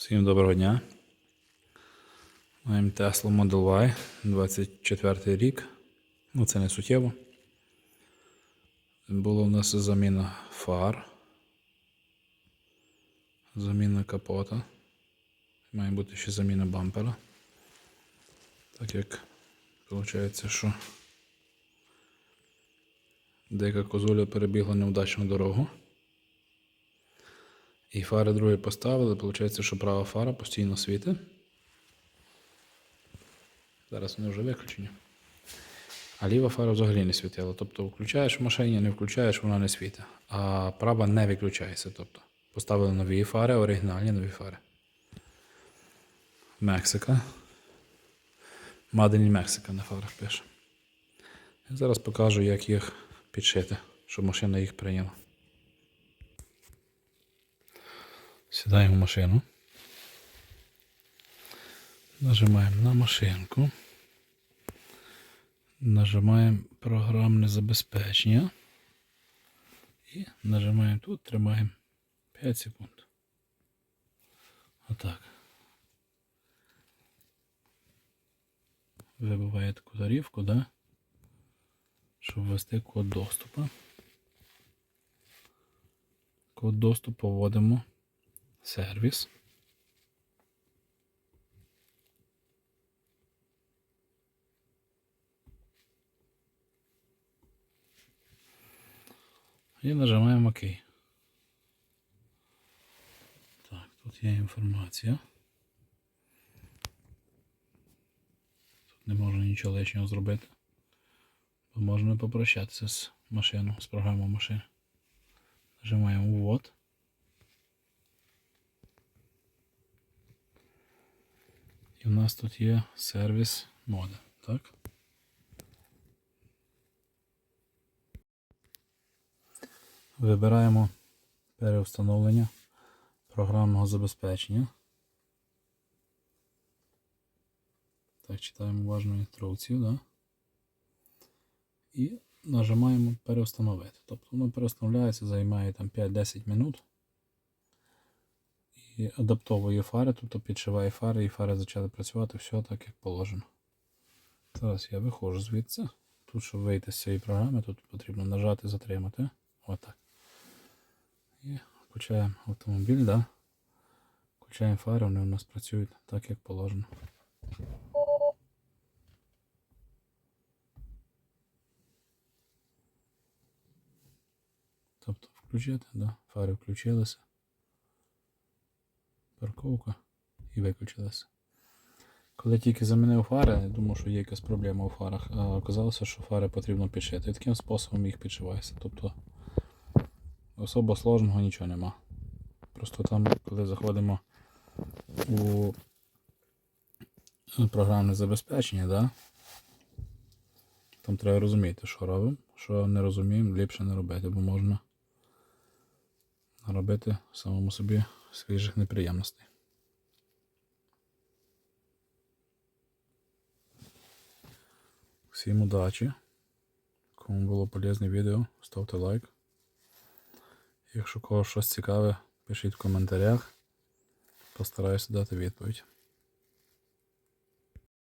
Всім доброго дня. Маємо Tesla Model Y 24 рік. Ну, це не суттєво. Була у нас заміна фар. Заміна капота. Має бути ще заміна бампера. Так як виходить, що деяка козуля перебігла невдачну дорогу. І фари другі поставили. Получається, що права фара постійно світить. Зараз вони вже виключені. А ліва фара взагалі не світила. Тобто включаєш в машині, не включаєш, вона не світить. А права не виключається. Тобто поставили нові фари, оригінальні нові фари. Мексика. Мадені Мексика на фарах пише. Я зараз покажу, як їх підшити, щоб машина їх прийняла. Сідаємо в машину. Нажимаємо на машинку. Нажимаємо програмне забезпечення. І нажимаємо тут, тримаємо 5 секунд. Отак. Вибиває таку тарівку, да? щоб ввести код доступу. Код доступу вводимо сервіс. І нажимаємо ОК. Так, тут є інформація. Тут не можна нічого лишнього зробити. Бо можна попрощатися з машиною, з програмою машини. Нажимаємо ввод. І в нас тут є сервіс мода, так? Вибираємо переустановлення програмного забезпечення. Так, читаємо уважно інструкцію, да? І нажимаємо переустановити. Тобто воно переустановляється, займає там 5-10 минут і адаптовує фари, тобто підшиває фари і фари почали працювати все так, як положено. Зараз я виходжу звідси. Тут, щоб вийти з цієї програми, тут потрібно нажати затримати. Отак. І включаємо автомобіль, да? включаємо фари, вони у нас працюють так, як положено. Тобто включити, да? фари включилися парковка і виключилася. Коли тільки замінив фари, я думав, що є якась проблема у фарах, а оказалося, що фари потрібно підшити. І таким способом їх підшивається. Тобто особо сложного нічого нема. Просто там, коли заходимо у програмне забезпечення, да, там треба розуміти, що робимо, що не розуміємо, ліпше не робити, бо можна наробити самому собі свіжих неприємностей. Всім удачі. Кому було полезне відео, ставте лайк. Якщо когось щось цікаве, пишіть в коментарях. Постараюся дати відповідь.